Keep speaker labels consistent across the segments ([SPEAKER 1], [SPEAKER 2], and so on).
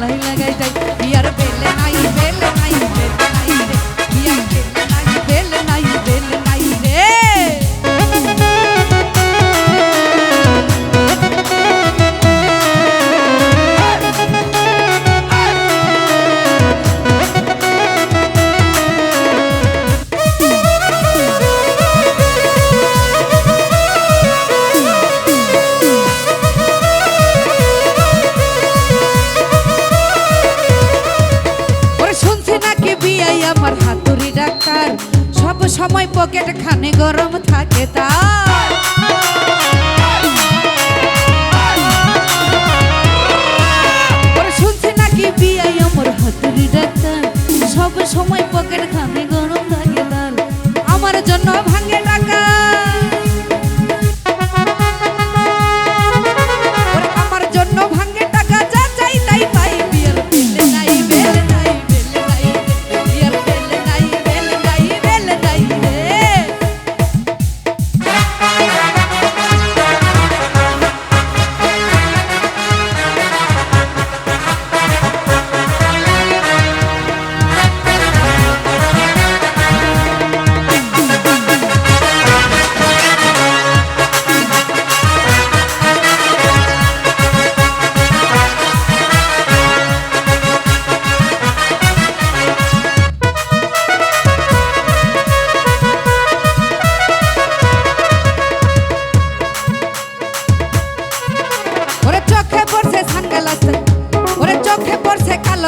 [SPEAKER 1] Line লাগাই যাই আমার হাতুরি ডাক্তার। সব সময় পকেট খানে গরম থাকে তার।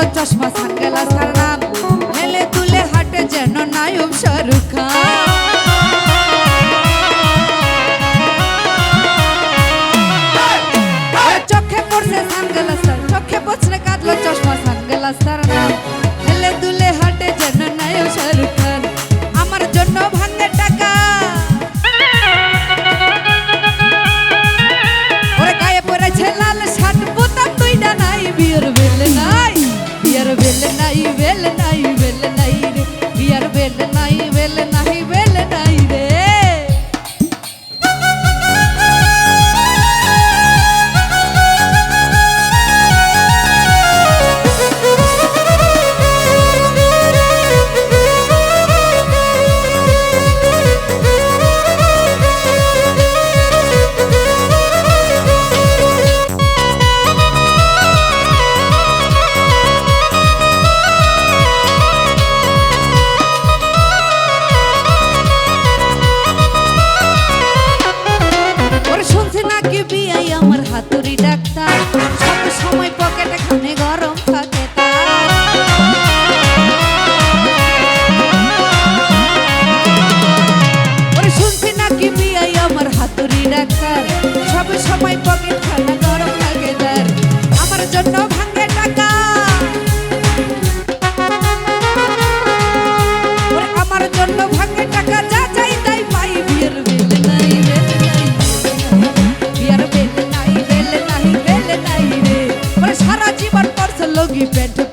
[SPEAKER 1] কালো চশমা, সাঙ্গেলা সারাম হেলে তুলে হাটে যেন নায়ক শাহরুখ খান। চোখে পড়ছে সাঙ্গেলা সার চোখে পড়ছে কালো চশমা, সাঙ্গেলা সারাম হেলে তুলে হাটে যেন নায়ক শাহরুখ চুরি ডাক্তার, সব সময় পকেটে খানে গরম থাকে শুনছি নাকি বিয়াই আমার হাতুরি ডাক্তার, সব সময় পকেটে I'll give it to